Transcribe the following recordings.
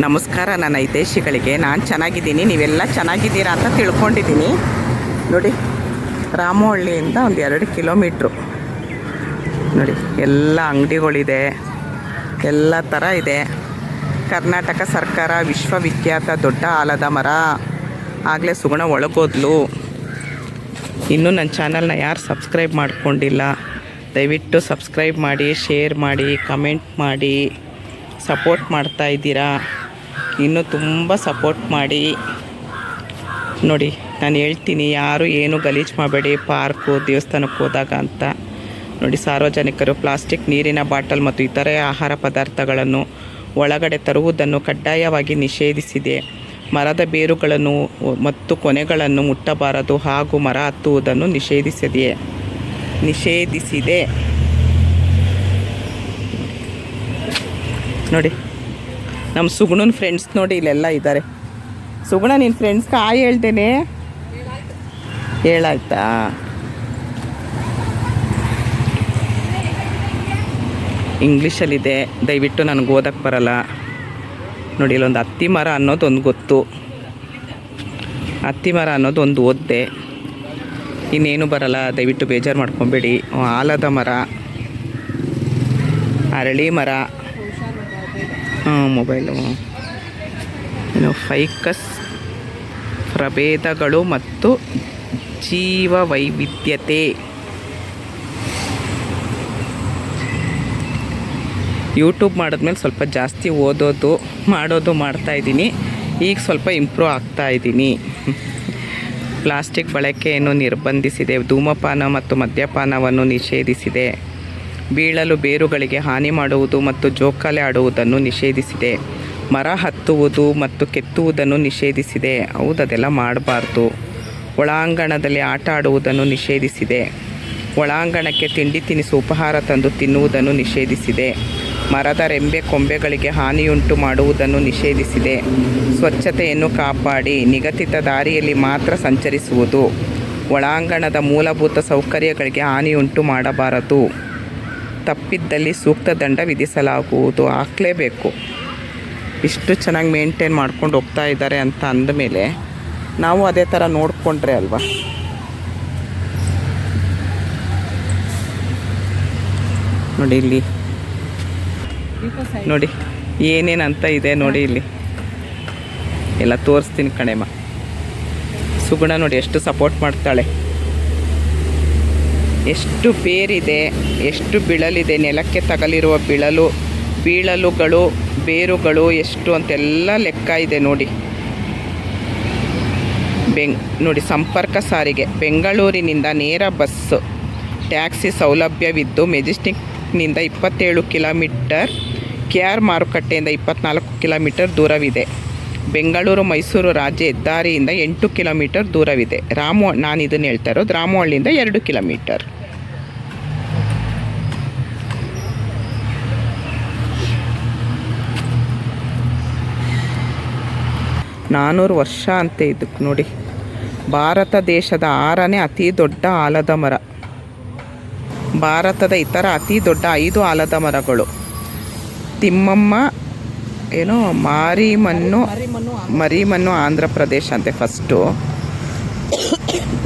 ನಮಸ್ಕಾರ, ನನ್ನ ಹಿತೈಷಿಗಳಿಗೆ ನಾನು ಚೆನ್ನಾಗಿದ್ದೀನಿ, ನೀವೆಲ್ಲ ಚೆನ್ನಾಗಿದ್ದೀರಾ ಅಂತ ತಿಳ್ಕೊಂಡಿದ್ದೀನಿ. ನೋಡಿ, ರಾಮಹಳ್ಳಿಯಿಂದ ಒಂದು ಎರಡು ಕಿಲೋಮೀಟ್ರು. ನೋಡಿ, ಎಲ್ಲ ಅಂಗಡಿಗಳಿದೆ, ಎಲ್ಲ ಥರ ಇದೆ. ಕರ್ನಾಟಕ ಸರ್ಕಾರ ವಿಶ್ವವಿಖ್ಯಾತ ದೊಡ್ಡ ಆಲದ ಮರ. ಆಗಲೇ ಸುಗುಣ ಒಳಗೋದ್ಲು. ಇನ್ನೂ ನನ್ನ ಚಾನಲ್ನ ಯಾರು ಸಬ್ಸ್ಕ್ರೈಬ್ ಮಾಡ್ಕೊಂಡಿಲ್ಲ, ದಯವಿಟ್ಟು ಸಬ್ಸ್ಕ್ರೈಬ್ ಮಾಡಿ, ಶೇರ್ ಮಾಡಿ, ಕಮೆಂಟ್ ಮಾಡಿ. ಸಪೋರ್ಟ್ ಮಾಡ್ತಾ ಇದ್ದೀರಾ? ಇನ್ನೂ ತುಂಬ ಸಪೋರ್ಟ್ ಮಾಡಿ. ನೋಡಿ, ನಾನು ಹೇಳ್ತೀನಿ, ಯಾರು ಏನು ಗಲೀಜು ಮಾಡಬೇಡಿ, ಪಾರ್ಕು, ದೇವಸ್ಥಾನಕ್ಕೆ ಹೋದಾಗ ಅಂತ. ನೋಡಿ, ಸಾರ್ವಜನಿಕರು ಪ್ಲಾಸ್ಟಿಕ್, ನೀರಿನ ಬಾಟಲ್ ಮತ್ತು ಇತರೆ ಆಹಾರ ಪದಾರ್ಥಗಳನ್ನು ಒಳಗಡೆ ತರುವುದನ್ನು ಕಡ್ಡಾಯವಾಗಿ ನಿಷೇಧಿಸಿದೆ. ಮರದ ಬೇರುಗಳನ್ನು ಮತ್ತು ಕೊನೆಗಳನ್ನು ಮುಟ್ಟಬಾರದು ಹಾಗೂ ಮರ ಹತ್ತುವುದನ್ನು ನಿಷೇಧಿಸಿದೆ. ನಿಷೇಧಿಸಿದೆ. ನೋಡಿ. ನಮ್ಮ ಸುಗುಣನ ಫ್ರೆಂಡ್ಸ್ ನೋಡಿ ಇಲ್ಲೆಲ್ಲ ಇದ್ದಾರೆ ಸುಗುಣ ನಿನ್ನ ಫ್ರೆಂಡ್ಸ್ಗೆ ಆ ಹೇಳ್ತೇನೆ. ಹೇಳಾಯ್ತಾ? ಇಂಗ್ಲೀಷಲ್ಲಿದೆ ದಯವಿಟ್ಟು ನನಗೆ ಓದಕ್ಕೆ ಬರಲ್ಲ. ನೋಡಿ, ಇಲ್ಲೊಂದು ಹತ್ತಿ ಮರ ಅನ್ನೋದೊಂದು ಗೊತ್ತು. ಹತ್ತಿ ಮರ ಅನ್ನೋದೊಂದು ಓದಿದೆ. ಇನ್ನೇನು ಬರಲ್ಲ, ದಯವಿಟ್ಟು ಬೇಜಾರು ಮಾಡ್ಕೊಬೇಡಿ. ಆಲದ ಮರ, ಅರಳಿ ಮರ. ಮೊಬೈಲು ಏನು ಫೈಕಸ್ ಪ್ರಭೇದಗಳು ಮತ್ತು ಜೀವ ವೈವಿಧ್ಯತೆ ಯೂಟ್ಯೂಬ್ ಮಾಡಿದ್ಮೇಲೆ ಸ್ವಲ್ಪ ಜಾಸ್ತಿ ಓದೋದು, ಮಾಡೋದು ಮಾಡ್ತಾಯಿದ್ದೀನಿ ಈಗ ಸ್ವಲ್ಪ ಇಂಪ್ರೂವ್ ಆಗ್ತಾ ಇದ್ದೀನಿ. ಪ್ಲಾಸ್ಟಿಕ್ ಬಳಕೆಯನ್ನು ನಿರ್ಬಂಧಿಸಿದೆ, ಧೂಮಪಾನ ಮತ್ತು ಮದ್ಯಪಾನವನ್ನು ನಿಷೇಧಿಸಿದೆ. ಬೀಳಲು ಬೇರುಗಳಿಗೆ ಹಾನಿ ಮಾಡುವುದು ಮತ್ತು ಜೋಕಾಲೆ ಆಡುವುದನ್ನು ನಿಷೇಧಿಸಿದೆ. ಮರ ಹತ್ತುವುದು ಮತ್ತು ಕೆತ್ತುವುದನ್ನು ನಿಷೇಧಿಸಿದೆ. ಹೌದು, ಅದೆಲ್ಲ ಮಾಡಬಾರ್ದು. ಒಳಾಂಗಣದಲ್ಲಿ ಆಟ ಆಡುವುದನ್ನು ನಿಷೇಧಿಸಿದೆ. ಒಳಾಂಗಣಕ್ಕೆ ತಿಂಡಿ ತಿನಿಸು ಉಪಹಾರ ತಂದು ತಿನ್ನುವುದನ್ನು ನಿಷೇಧಿಸಿದೆ. ಮರದ ರೆಂಬೆ ಕೊಂಬೆಗಳಿಗೆ ಹಾನಿಯುಂಟು ಮಾಡುವುದನ್ನು ನಿಷೇಧಿಸಿದೆ. ಸ್ವಚ್ಛತೆಯನ್ನು ಕಾಪಾಡಿ ನಿಗದಿತ ದಾರಿಯಲ್ಲಿ ಮಾತ್ರ ಸಂಚರಿಸುವುದು. ಒಳಾಂಗಣದ ಮೂಲಭೂತ ಸೌಕರ್ಯಗಳಿಗೆ ಹಾನಿಯುಂಟು ಮಾಡಬಾರದು. ತಪ್ಪಿದ್ದಲ್ಲಿ ಸೂಕ್ತ ದಂಡ ವಿಧಿಸಲಾಗುವುದು. ಹಾಕಲೇಬೇಕು. ಇಷ್ಟು ಚೆನ್ನಾಗಿ ಮೇಂಟೈನ್ ಮಾಡ್ಕೊಂಡು ಹೋಗ್ತಾ ಇದ್ದಾರೆ ಅಂತ ಅಂದಮೇಲೆ ನಾವು ಅದೇ ಥರ ನೋಡಿಕೊಂಡ್ರೆ ಅಲ್ವಾ? ನೋಡಿ ಇಲ್ಲಿ. ನೋಡಿ, ಏನೇನಂತ ಇದೆ ನೋಡಿ ಇಲ್ಲಿ. ಎಲ್ಲ ತೋರಿಸ್ತೀನಿ ಕಣೆಮ್ಮ. ಸುಗುಣ ನೋಡಿ ಎಷ್ಟು ಸಪೋರ್ಟ್ ಮಾಡ್ತಾಳೆ. ಎಷ್ಟು ಬೇರಿದೆ, ಎಷ್ಟು ಬಿಳಲಿದೆ, ನೆಲಕ್ಕೆ ತಗಲಿರುವ ಬಿಳಲು, ಬೀಳಲುಗಳು, ಬೇರುಗಳು ಎಷ್ಟು ಅಂತೆಲ್ಲ ಲೆಕ್ಕ ಇದೆ ನೋಡಿ. ಬೆಂಗ್ ನೋಡಿ ಸಂಪರ್ಕ ಸಾರಿಗೆ, ಬೆಂಗಳೂರಿನಿಂದ ನೇರ ಬಸ್ಸು ಟ್ಯಾಕ್ಸಿ ಸೌಲಭ್ಯವಿದ್ದು ಮೆಜೆಸ್ಟಿಕ್ನಿಂದ ಇಪ್ಪತ್ತೇಳು ಕಿಲೋಮೀಟರ್, ಕೆ ಆರ್ ಮಾರುಕಟ್ಟೆಯಿಂದ ಇಪ್ಪತ್ನಾಲ್ಕು ಕಿಲೋಮೀಟರ್ ದೂರವಿದೆ. ಬೆಂಗಳೂರು ಮೈಸೂರು ರಾಜ್ಯ ಹೆದ್ದಾರಿಯಿಂದ ಎಂಟು ಕಿಲೋಮೀಟರ್ ದೂರವಿದೆ. ರಾಮು ನಾನು ಇದನ್ನು ಹೇಳ್ತಾ ಇರೋದು. ರಾಮೋಹಳ್ಳಿಯಿಂದ ಎರಡು ಕಿಲೋಮೀಟರ್. ನಾನ್ನೂರು ವರ್ಷ ಅಂತೆ ಇದಕ್ಕೆ ನೋಡಿ. ಭಾರತ ದೇಶದ ಆರನೇ ಅತಿ ದೊಡ್ಡ ಆಲದ ಮರ. ಭಾರತದ ಇತರ ಅತಿ ದೊಡ್ಡ ಐದು ಆಲದ ಮರಗಳು. ತಿಮ್ಮಮ್ಮ ಏನೋ ಮಾರಿಮಣ್ಣು ಮರಿಮಣ್ಣು ಆಂಧ್ರ ಪ್ರದೇಶ ಅಂತೆ ಫಸ್ಟು.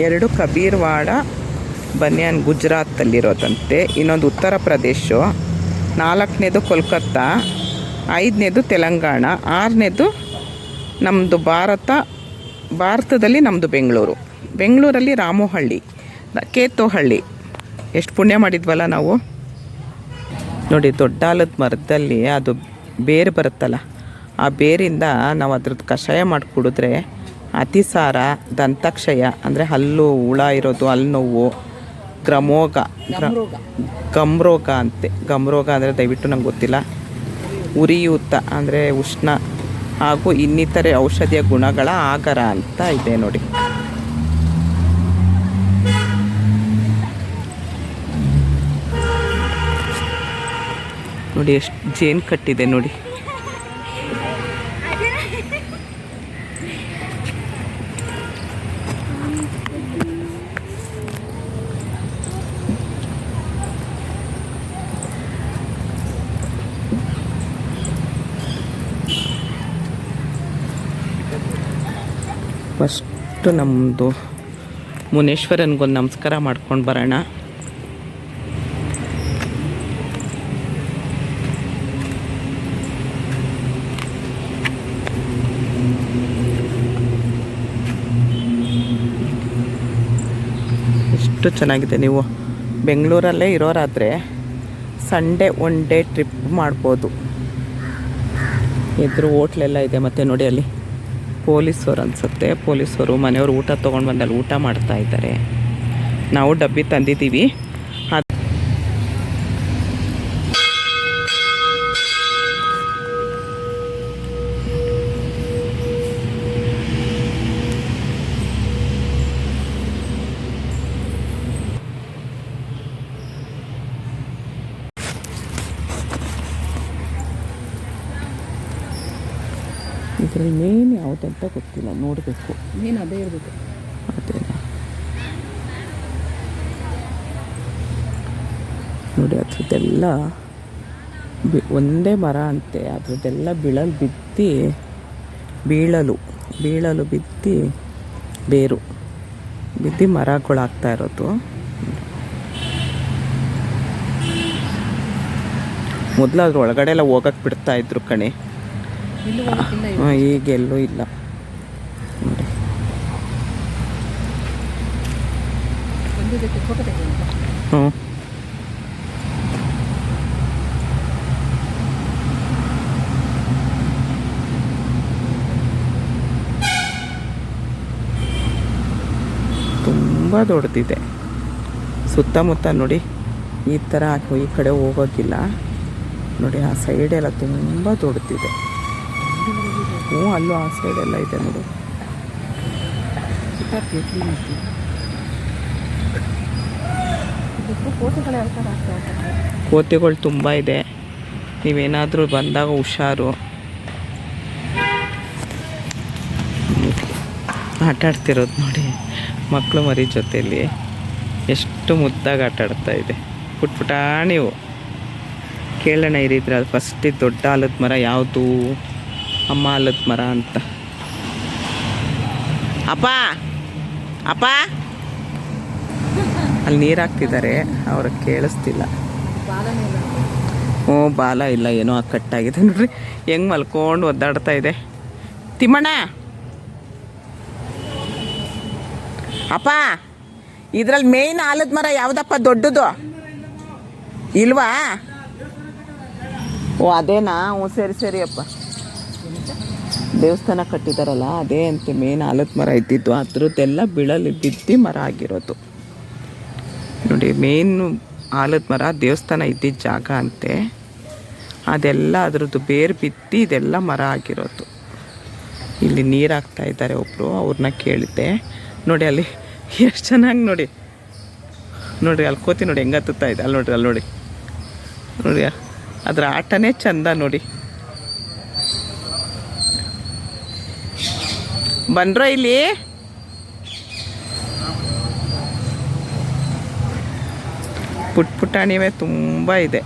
ಎರಡು ಕಬೀರ್ವಾಡ ಬನ್ಯಾನ್ ಗುಜರಾತಲ್ಲಿರೋದಂತೆ. ಇನ್ನೊಂದು ಉತ್ತರ ಪ್ರದೇಶ. ನಾಲ್ಕನೇದು ಕೋಲ್ಕತ್ತಾ ಐದನೇದು ತೆಲಂಗಾಣ ಆರನೇದು ನಮ್ಮದು ಭಾರತ ಭಾರತದಲ್ಲಿ ನಮ್ಮದು ಬೆಂಗಳೂರು. ಬೆಂಗಳೂರಲ್ಲಿ ರಾಮೋಹಳ್ಳಿ ಕೇತೋಹಳ್ಳಿ. ಎಷ್ಟು ಪುಣ್ಯ ಮಾಡಿದ್ವಲ್ಲ ನಾವು? ನೋಡಿ ದೊಡ್ಡ ಆಲದ ಮರದಲ್ಲಿ ಅದು ಬೇರು ಬರುತ್ತಲ್ಲ ಆ ಬೇರಿಂದ ನಾವು ಅದ್ರದ್ದು ಕಷಾಯ ಮಾಡಿ ಕುಡಿದ್ರೆ ಅತಿಸಾರ ದಂತಕ್ಷಯ ಅಂದರೆ ಹಲ್ಲು ಹುಳ ಇರೋದು ಹಲ್ಲು ನೋವು ಗ್ರಮೋಗ ಗ್ರ ಗಮ್ರೋಗ ಅಂತೆ. ಗಮ್ರೋಗ ಅಂದರೆ ದಯವಿಟ್ಟು ನಂಗೆ ಗೊತ್ತಿಲ್ಲ. ಉರಿಯೂತ ಅಂದರೆ ಉಷ್ಣ ಹಾಗೂ ಇನ್ನಿತರೆ ಔಷಧಿಯ ಗುಣಗಳ ಆಗರ ಅಂತ ಇದೆ ನೋಡಿ. ನೋಡಿ ಎಷ್ಟು ಜೇನು ಕಟ್ಟಿದೆ ನೋಡಿ. ಫಸ್ಟು ನಮ್ಮದು ಮುನೇಶ್ವರನ್ಗೊಂದು ನಮಸ್ಕಾರ ಮಾಡ್ಕೊಂಡು ಬರೋಣ. ಎಷ್ಟು ಚೆನ್ನಾಗಿದೆ. ನೀವು ಬೆಂಗಳೂರಲ್ಲೇ ಇರೋರಾದರೆ ಸಂಡೇ ಒನ್ ಡೇ ಟ್ರಿಪ್ ಮಾಡ್ಬೋದು. ಎದುರು ಹೋಟ್ಲೆಲ್ಲ ಇದೆ ಮತ್ತು ನೋಡಿ ಅಲ್ಲಿ. ಪೊಲೀಸರು ಅನಿಸುತ್ತೆ. ಪೊಲೀಸರು ಮನೆಯವರು ಊಟ ತೊಗೊಂಡು ಬಂದಲ್ಲಿ ಊಟ ಮಾಡ್ತಾ ಇದ್ದಾರೆ. ನಾವು ಡಬ್ಬಿ ತಂದಿದ್ದೀವಿ. ಇದ್ರಲ್ಲಿ ಮೇನ್ ಯಾವುದಂತ ಗೊತ್ತಿಲ್ಲ ನೋಡಬೇಕು. ಮೇನ್ ಅದೇ ಇರಬೇಕು. ಅದೇ. ನೋಡಿ ಅದ್ರದ್ದೆಲ್ಲ ಬಿ ಒಂದೇ ಮರ ಅಂತೆ. ಅದ್ರದ್ದೆಲ್ಲ ಬೀಳಲು ಬಿತ್ತಿ ಬೀಳಲು ಬೀಳಲು ಬಿತ್ತಿ ಬೇರು ಬಿದ್ದು ಮರಗಳಾಗ್ತಾ ಇರೋದು. ಮೊದಲು ಅದ್ರ ಒಳಗಡೆ ಎಲ್ಲ ಹೋಗಕ್ಕೆ ಬಿಡ್ತಾ ಇದ್ರು ಕಣೆ. ಈಗೆಲ್ಲೂ ಇಲ್ಲ. ಹ್ಞೂ. ತುಂಬ ದೊಡ್ಡದಿದೆ. ಸುತ್ತಮುತ್ತ ನೋಡಿ ಈ ಥರ ಈ ಕಡೆ ಹೋಗೋಕ್ಕಿಲ್ಲ. ನೋಡಿ ಆ ಸೈಡೆಲ್ಲ ತುಂಬ ದೊಡ್ಡದಿದೆ. ಹ್ಞೂ ಅಲ್ಲೂ, ಆ ಸೈಡೆಲ್ಲ ಇದೆ ನೋಡಿ. ಕೋತಿಗಳು ತುಂಬ ಇದೆ. ನೀವೇನಾದರೂ ಬಂದಾಗ ಹುಷಾರು. ಆಟ ಆಡ್ತಿರೋದು ನೋಡಿ. ಮಕ್ಕಳು ಮರಿ ಜೊತೆಯಲ್ಲಿ ಎಷ್ಟು ಮುದ್ದಾಗಿ ಆಟ ಆಡ್ತಾ ಇದೆ. ಪುಟ್ ನೀವು. ಕೇಳೋಣ ಇರಿದ್ರೆ ಅದು ಫಸ್ಟ್ ದೊಡ್ಡ ಆಲದ ಮರ ಯಾವುದು? ಅಮ್ಮ ಮರ ಅಂತ. ಅಪ್ಪ ಅಪ್ಪ. ಅಲ್ಲಿ ನೀರು ಹಾಕ್ತಿದ್ದಾರೆ ಅವ್ರ ಕೇಳಿಸ್ತಿಲ್ಲ. ಹ್ಞೂ ಬಾಲ ಇಲ್ಲ, ಏನೋ ಕಟ್ಟಾಗಿದೆ ನೋಡ್ರಿ. ಹೆಂಗೆ ಮಲ್ಕೊಂಡು ಒದ್ದಾಡ್ತಾ ಇದೆ. ತಿಮ್ಮಣ್ಣ. ಅಪ್ಪ, ಇದ್ರಲ್ಲಿ ಮೇಯ್ನ್ ಆಲದ ಮರ ಯಾವುದಪ್ಪ ದೊಡ್ಡದು? ಇಲ್ವಾ? ಓ, ಅದೇನಾ? ಹ್ಞೂ, ಸರಿ ಸರಿ, ಅಪ್ಪ. ದೇವಸ್ಥಾನ ಕಟ್ಟಿದಾರಲ್ಲ, ಅದೇ ಅಂತೆ ಮೇನ್ ಆಲದ ಮರ ಇದ್ದಿದ್ದು, ಅದರದ್ದೆಲ್ಲ ಬಿಳಲಿ ಬಿದ್ದು ಮರ ಆಗಿರೋದು. ನೋಡಿ ಮೇನು ಆಲದ ಮರ ದೇವಸ್ಥಾನ ಇದ್ದಿದ್ದ ಜಾಗ ಅಂತೆ. ಅದೆಲ್ಲ ಅದರದ್ದು ಬೇರು ಬಿತ್ತಿ ಇದೆಲ್ಲ ಮರ ಆಗಿರೋದು. ಇಲ್ಲಿ ನೀರು ಹಾಕ್ತಾ ಇದ್ದಾರೆ ಒಬ್ಬರು ಅವ್ರನ್ನ ಕೇಳಿದ್ದೆ. ನೋಡಿ, ಅಲ್ಲಿ ಎಷ್ಟು ಚೆನ್ನಾಗಿ ನೋಡಿ. ನೋಡಿರಿ, ಅಲ್ಲಿ ಕೋತಿ ನೋಡಿ ಹೆಂಗೆ ಹತ್ತುತ್ತಾ ಇದೆ. ಅಲ್ಲಿ ನೋಡಿರಿ, ಅಲ್ಲಿ ನೋಡಿ. ನೋಡಿ ಅದರ ಆಟನೇ ಚಂದ ನೋಡಿ. ಬಂದ್ರೋ ಇಲ್ಲಿ? ಪುಟ್ ಪುಟಾಣಿವೆ ತುಂಬ ಇದೆ.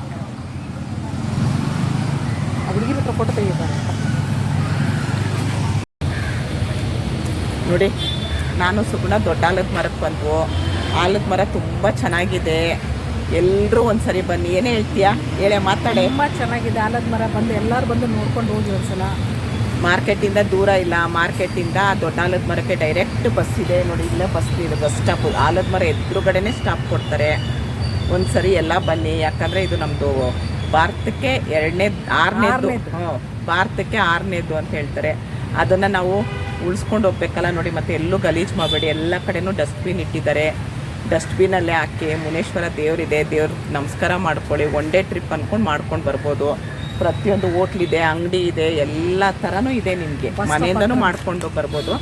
ನೋಡಿ ನಾನು ಸುಗುಣ ದೊಡ್ಡ ಆಲದ ಮರಕ್ಕೆ ಬಂದ್ವು. ಆಲದ ಮರ ತುಂಬ ಚೆನ್ನಾಗಿದೆ. ಎಲ್ಲರೂ ಒಂದ್ಸರಿ ಬನ್ನಿ. ಏನೇ ಹೇಳ್ತೀಯಾ? ಹೇಳೆ ಮಾತಾಡೆ. ತುಂಬ ಚೆನ್ನಾಗಿದೆ. ಆಲದ ಮರ ಬಂದು ಎಲ್ಲರೂ ಬಂದು ನೋಡ್ಕೊಂಡು ಹೋಗಿ ಒಂದ್ಸಲ. ಮಾರ್ಕೆಟಿಂದ ದೂರ ಇಲ್ಲ ಮಾರ್ಕೆಟಿಂದ ದೊಡ್ಡ ಆಲದ ಮರಕ್ಕೆ ಡೈರೆಕ್ಟ್ ಬಸ್ ಇದೆ. ನೋಡಿ ಇಲ್ಲೇ ಬಸ್ ಇದೆ ಬಸ್ ಸ್ಟಾಪ್ ಆಲದ ಮರ ಎದುರುಗಡೆನೇ ಸ್ಟಾಪ್ ಕೊಡ್ತಾರೆ. ಒಂದು ಸರಿ ಎಲ್ಲ ಬನ್ನಿ. ಯಾಕಂದರೆ ಇದು ನಮ್ಮದು ಭಾರತಕ್ಕೆ ಎರಡನೇ ಆರನೇದು. ಭಾರತಕ್ಕೆ ಆರನೇದು ಅಂತ ಹೇಳ್ತಾರೆ. ಅದನ್ನು ನಾವು ಉಳಿಸ್ಕೊಂಡು ಹೋಗ್ಬೇಕಲ್ಲ ನೋಡಿ ಮತ್ತೆ ಎಲ್ಲೂ ಗಲೀಜು ಮಾಡಬೇಡಿ. ಎಲ್ಲ ಕಡೆನೂ ಡಸ್ಟ್ಬಿನ್ ಇಟ್ಟಿದ್ದಾರೆ. ಡಸ್ಟ್ಬಿನಲ್ಲೇ ಹಾಕಿ ಮುನೇಶ್ವರ ದೇವರಿದೆ. ದೇವ್ರ ನಮಸ್ಕಾರ ಮಾಡ್ಕೊಳ್ಳಿ. ಒನ್ ಡೇ ಟ್ರಿಪ್ ಅಂದ್ಕೊಂಡು ಮಾಡ್ಕೊಂಡು ಬರ್ಬೋದು. ಪ್ರತಿಯೊಂದು ಹೋಟ್ಲಿದೆ ಅಂಗಡಿ ಇದೆ ಎಲ್ಲ ಥರನೂ ಇದೆ ನಿಮಗೆ. ಮನೆಯಿಂದನೂ ಮಾಡ್ಕೊಂಡು ಬರ್ಬೋದು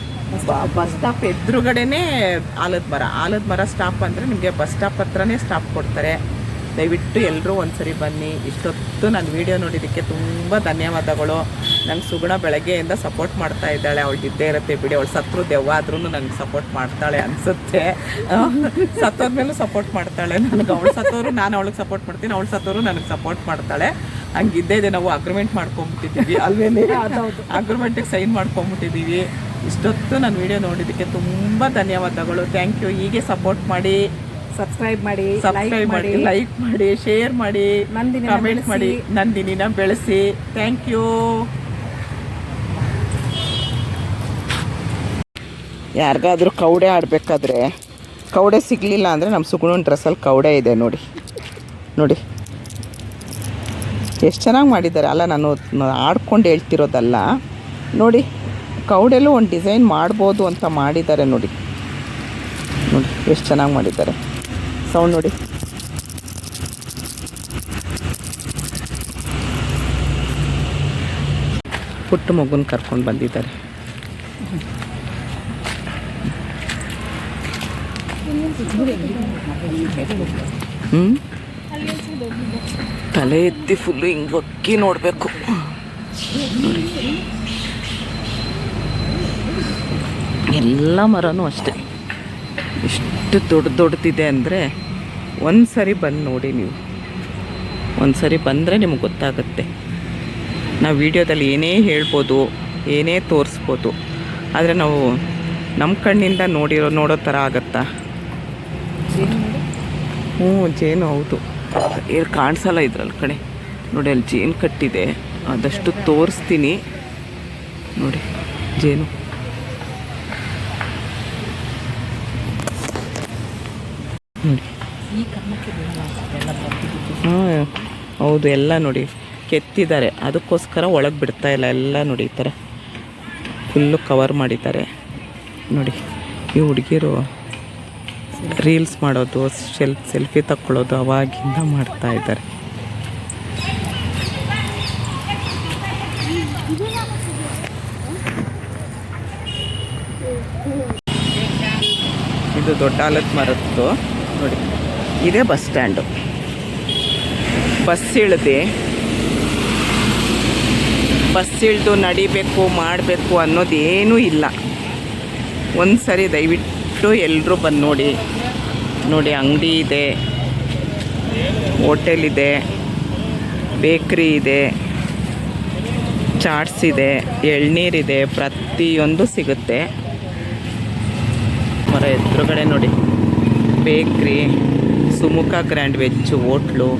ಬಸ್ ಸ್ಟಾಪ್ ಎದುರುಗಡೆನೇ ಆಲದ ಮರ. ಆಲದ ಮರ ಸ್ಟಾಪ್ ಅಂದರೆ ನಿಮಗೆ ಬಸ್ ಸ್ಟಾಪ್ ಹತ್ರನೇ ಸ್ಟಾಪ್ ಕೊಡ್ತಾರೆ. ದಯವಿಟ್ಟು ಎಲ್ಲರೂ ಒಂದ್ಸರಿ ಬನ್ನಿ. ಇಷ್ಟೊತ್ತು ನನ್ನ ವಿಡಿಯೋ ನೋಡಿದ್ದಕ್ಕೆ ತುಂಬ ಧನ್ಯವಾದಗಳು. ನಂಗೆ ಸುಗುಣ ಬೆಳಗ್ಗೆಯಿಂದ ಸಪೋರ್ಟ್ ಮಾಡ್ತಾ ಇದ್ದಾಳೆ. ಅವಳು ಇದ್ದೇ ಇರುತ್ತೆ ಬಿಡಿ. ಅವಳು ಸತ್ರು ದೆವ್ವ ಆದ್ರೂ ನಂಗೆ ಸಪೋರ್ಟ್ ಮಾಡ್ತಾಳೆ ಅನಿಸುತ್ತೆ. ಸತ್ತೋದ್ಮೇಲೂ ಸಪೋರ್ಟ್ ಮಾಡ್ತಾಳೆ. ನನಗೆ ಅವಳು ಸತ್ತೋರು ನಾನು ಅವಳಿಗೆ ಸಪೋರ್ಟ್ ಮಾಡ್ತೀನಿ. ಅವಳು ಸತ್ತೋರು ನನಗೆ ಸಪೋರ್ಟ್ ಮಾಡ್ತಾಳೆ. ಹಂಗಿದ್ದೇ ಇದೆ ನಾವು ಅಗ್ರಿಮೆಂಟ್ ಮಾಡ್ಕೊಂಬಿಟ್ಟಿದ್ದೀವಿ. ಅಲ್ವೇನೆ? ಅಗ್ರಿಮೆಂಟಿಗೆ ಸೈನ್ ಮಾಡ್ಕೊಂಬಿಟ್ಟಿದ್ದೀವಿ. ಇಷ್ಟೊತ್ತು ನಾನು ವಿಡಿಯೋ ನೋಡಿದ್ದಕ್ಕೆ ತುಂಬ ಧನ್ಯವಾದಗಳು. ಥ್ಯಾಂಕ್ ಯು ಹೀಗೆ ಸಪೋರ್ಟ್ ಮಾಡಿ ಸಬ್ಸ್ಕ್ರೈಬ್ ಮಾಡಿ ಸಬ್ಸ್ಕ್ರೈಬ್ ಮಾಡಿ ಲೈಕ್ ಮಾಡಿ ಶೇರ್ ಮಾಡಿ ಕಮೆಂಟ್. ಮಾಡಿ ನಂದಿನಿನ ಬೆಳೆಸಿ. ಥ್ಯಾಂಕ್ ಯು ಯಾರಿಗಾದ್ರೂ ಕೌಡೆ ಆಡಬೇಕಾದ್ರೆ ಕೌಡೆ ಸಿಗಲಿಲ್ಲ ಅಂದರೆ ನಮ್ಮ ಸುಗುಣನ ಡ್ರೆಸ್ಸಲ್ಲಿ ಕೌಡೆ ಇದೆ ನೋಡಿ. ನೋಡಿ. ಎಷ್ಟು ಚೆನ್ನಾಗಿ ಮಾಡಿದ್ದಾರೆ. ಅಲ್ಲ, ನಾನು ಆಡ್ಕೊಂಡು ಹೇಳ್ತಿರೋದಲ್ಲ. ನೋಡಿ ಕೌಡೆಲ್ಲೂ ಒಂದು ಡಿಸೈನ್ ಮಾಡ್ಬೋದು ಅಂತ ಮಾಡಿದ್ದಾರೆ ನೋಡಿ. ನೋಡಿ, ಎಷ್ಟು ಚೆನ್ನಾಗಿ ಮಾಡಿದ್ದಾರೆ. ಸೌಂಡ್ ನೋಡಿ. ಪುಟ್ಟ ಮಗುನ ಕರ್ಕೊಂಡು ಬಂದಿದ್ದಾರೆ. ಹ್ಞೂ ತಲೆ ಎತ್ತಿ ಫುಲ್ಲು ಹಿಂಗೆ ಒಕ್ಕಿ ನೋಡಬೇಕು. ಎಲ್ಲ ಮರನೂ ಅಷ್ಟೆ. ಎಷ್ಟು ದೊಡ್ಡ ದೊಡ್ಡದಿದೆ ಅಂದರೆ ಒಂದು ಸರಿ ಬಂದು ನೋಡಿ ನೀವು. ಒಂದು ಸರಿ ಬಂದರೆ ನಿಮಗೆ ಗೊತ್ತಾಗುತ್ತೆ. ನಾವು ವಿಡಿಯೋದಲ್ಲಿ ಏನೇ ಹೇಳ್ಬೋದು, ಏನೇ ತೋರಿಸ್ಬೋದು, ಆದರೆ ನಾವು ನಮ್ಮ ಕಣ್ಣಿಂದ ನೋಡಿರೋ, ನೋಡೋ ಥರ ಆಗತ್ತಾ? ಹ್ಞೂ ಜೇನು ಹೌದು. ಏನು ಕಾಣಿಸಲ್ಲ ಇದ್ರಲ್ಲಿ ಕಡೆ ನೋಡಿ ಅಲ್ಲಿ ಜೇನು ಕಟ್ಟಿದೆ. ಆದಷ್ಟು ತೋರಿಸ್ತೀನಿ. ನೋಡಿ, ಜೇನು. ಹಾಂ, ಹೌದು, ಎಲ್ಲ ನೋಡಿ. ಕೆತ್ತಿದ್ದಾರೆ. ಅದಕ್ಕೋಸ್ಕರ ಒಳಗೆ ಬಿಡ್ತಾ ಇಲ್ಲ. ಎಲ್ಲ ನೋಡಿ ಈ ಥರ ಫುಲ್ಲು ಕವರ್ ಮಾಡಿದ್ದಾರೆ. ನೋಡಿ, ಈ ಹುಡುಗಿರು ರೀಲ್ಸ್ ಮಾಡೋದು, ಸೆಲ್, ಸೆಲ್ಫಿ ತಕ್ಕೊಳ್ಳೋದು ಅವಾಗಿಂದ ಮಾಡ್ತಾ ಇದ್ದಾರೆ. ಇದು ದೊಡ್ಡ ಆಲದ ಮರದ್ದು. ನೋಡಿ, ಇದೇ ಬಸ್ ಸ್ಟ್ಯಾಂಡು. ಬಸ್ ಇಳ್ದು, ಬಸ್ ಇಳಿದು ನಡಿಬೇಕು, ಮಾಡಬೇಕು ಅನ್ನೋದೇನೂ ಇಲ್ಲ. ಒಂದು ಸರಿ ದಯವಿಟ್ಟು ಎಲ್ಲರೂ ಬಂದು ನೋಡಿ ನೋಡಿ ಅಂಗಡಿ ಇದೆ, ಹೋಟೆಲ್ ಇದೆ, ಬೇಕ್ರಿ ಇದೆ, ಚಾಟ್ಸ್ ಇದೆ ಎಳ್ನೀರಿದೆ ಪ್ರತಿಯೊಂದು ಸಿಗುತ್ತೆ. ಮರ ಎದುರುಗಡೆ ನೋಡಿ, bakery, Sumukha grand veg, hotel,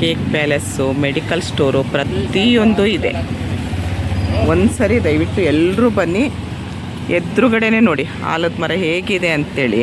cake palace medical store, ಪ್ರತಿಯೊಂದು ಇದೆ. ಒಂದು ಸರಿ ದಯವಿಟ್ಟು ಎಲ್ಲರೂ ಬನ್ನಿ. ಎದುರುಗಡೆನೇ ನೋಡಿ ಆಲದ ಮರ ಹೇಗಿದೆ ಅಂಥೇಳಿ